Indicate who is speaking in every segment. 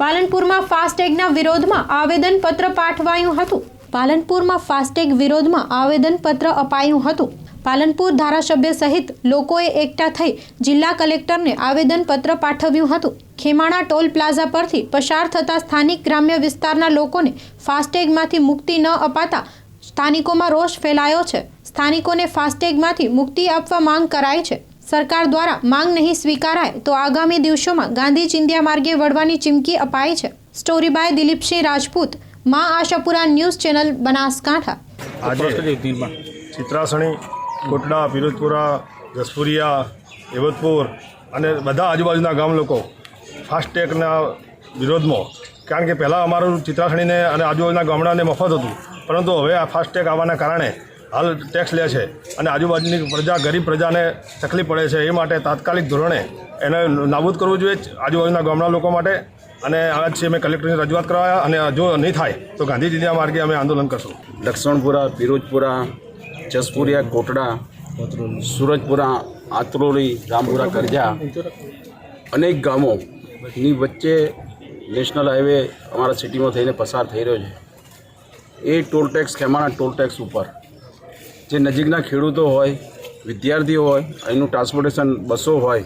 Speaker 1: પાલનપુરમાં ફાસ્ટેગના વિરોધમાં આવેદનપત્ર પાઠવાયું હતું. પાલનપુરમાં ફાસ્ટેગ વિરોધમાં આવેદનપત્ર અપાયું હતું. પાલનપુર ધારાસભ્ય સહિત લોકોએ એકઠા થઈ જિલ્લા કલેક્ટરને આવેદનપત્ર પાઠવ્યું હતું. ખેમાણા ટોલ પ્લાઝા પરથી પસાર થતા સ્થાનિક ગ્રામ્ય વિસ્તારના લોકોને ફાસ્ટેગમાંથી મુક્તિ ન અપાતા સ્થાનિકોમાં રોષ ફેલાયો છે. સ્થાનિકોને ફાસ્ટેગમાંથી મુક્તિ આપવા માંગ કરાઈ છે. સરકાર દ્વારા માંગ નહીં સ્વીકારાય તો આગામી દિવસોમાં ગાંધી ચિંધ્યા માર્ગે વળવાની ચીમકી અપાઈ છે. સ્ટોરી બાય દિલીપસિંહ રાજપૂત મા આશાપુરા ન્યૂઝ ચેનલ બનાસકાંઠા.
Speaker 2: આજે ચિત્રાસણી કોટડા પિરોજપુરા જસપુરિયા એવતપુર અને બધા આજુબાજુના ગામ લોકો ફાસ્ટેગના વિરોધમાં. કારણ કે પહેલાં અમારું ચિત્રાસણીને અને આજુબાજુના ગામડાને મફત હતું. પરંતુ હવે આ ફાસ્ટેગ આવવાના કારણે હાલ ટેક્સ લે છે. અને આજુબાજુની પ્રજા, ગરીબ પ્રજાને તકલીફ પડે છે. એ માટે તાત્કાલિક ધોરણે એને નાબૂદ કરવું જોઈએ આજુબાજુના ગામડા લોકો માટે. અને આજ છે અમે કલેક્ટરની રજૂઆત કરાવ્યા અને જો નહીં થાય, તો ગાંધીજીના માર્ગે અમે આંદોલન કરશું.
Speaker 3: લક્ષ્મણપુરા પિરોજપુરા જસપુરિયા, કોટડા, સુરજપુરા, આત્રોલી, રામપુરા, કરજા અનેક ગામોની વચ્ચે નેશનલ હાઈવે અમારા સિટીમાં થઈને પસાર થઈ રહ્યો છે. એ ટોલ ટેક્સ કેમાના ટોલ ટેક્સ ઉપર જે નજીકના ખેડૂતો હોય, વિદ્યાર્થીઓ હોય, અહીંનું ટ્રાન્સપોર્ટેશન બસો હોય,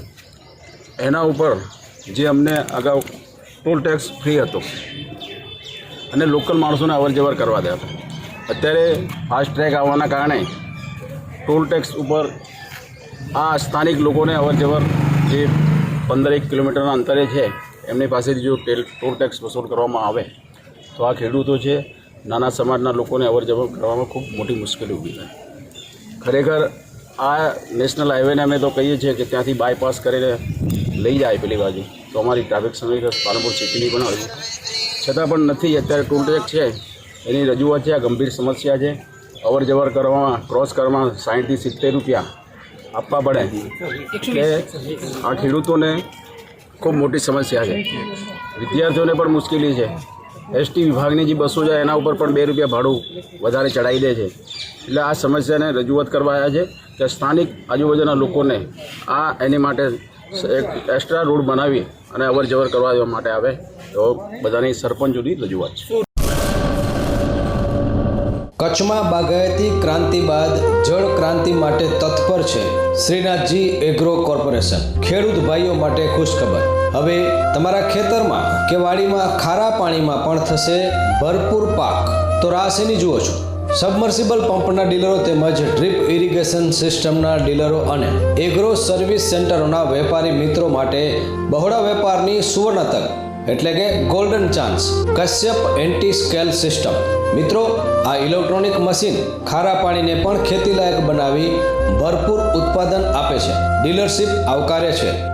Speaker 3: એના ઉપર જે અમને અગાઉ ટોલ ટેક્સ ફ્રી હતો. અને લોકલ માણસોને અવર જવર કરવા દે હતો. અત્યારે ફાસ્ટ ટ્રેક આવવાના કારણે ટોલ ટેક્સ ઉપર આ સ્થાનિક લોકોને અવર જવર જે પંદર એક કિલોમીટરના અંતરે છે, એમની પાસેથી જો ટેલ ટોલ ટેક્સ વસૂલ કરવામાં આવે, તો આ ખેડૂતો છે, નાના સમાજના લોકોને અવર જવર કરવામાં ખૂબ મોટી મુશ્કેલી ઊભી થાય. ખરેખર આ નેશનલ હાઈવેને અમે તો કહીએ છીએ કે ત્યાંથી બાયપાસ કરીને લઈ જાય પેલી બાજુ. તો અમારી ટ્રાફિક સમય પાલનપુર સિટીની પણ હળવી છતાં પણ નથી, અત્યારે ટોલ ટેક્સ છે. એની રજૂઆત છે, આ ગંભીર સમસ્યા છે. અવર જવર કરવામાં ક્રોસ કરવામાં સાઠથી સિત્તેર રૂપિયા આપવા પડે. એટલે આ ખેડૂતોને ખૂબ મોટી સમસ્યા છે. વિદ્યાર્થીઓને પણ મુશ્કેલી છે. એસટી વિભાગની જે બસો છે એના ઉપર પણ બે રૂપિયા ભાડું વધારે ચડાવી દે છે. એટલે આ સમસ્યાને રજૂઆત કરવા આવ્યા છે કે સ્થાનિક આજુબાજુના લોકોને આ એની માટે એક એક્સ્ટ્રા રોડ બનાવી અને અવર જવર કરવા માટે આવે તો બધાની સરપંચોની રજૂઆત છે.
Speaker 4: કચ્છમાં બાગાયતી ક્રાંતિ બાદ જળ ક્રાંતિ માટે તત્પર છે શ્રીનાથજી એગ્રો કોર્પોરેશન ખેડૂત ભાઈઓ માટે ખુશખબર. હવે તમારા ખેતરમાં કે વાડીમાં ખારા પાણીમાં પણ થશે ભરપૂર પાક. તો રાશિની જુઓ છો. સબમર્સિબલ પંપના ડીલરો તેમજ ડ્રીપ ઇરિગેશન સિસ્ટમના ડીલરો અને એગ્રો સર્વિસ સેન્ટરોના વેપારી મિત્રો માટે બહોળા વેપારની સુવર્ણ તક. એટલે કે golden chance Kashyap anti scale system મિત્રો, આ ઇલેક્ટ્રોનિક મશીન ખારા પાણીને પણ ખેતીલાયક બનાવી ભરપૂર ઉત્પાદન આપે છે. ડીલરશીપ આવકારે છે.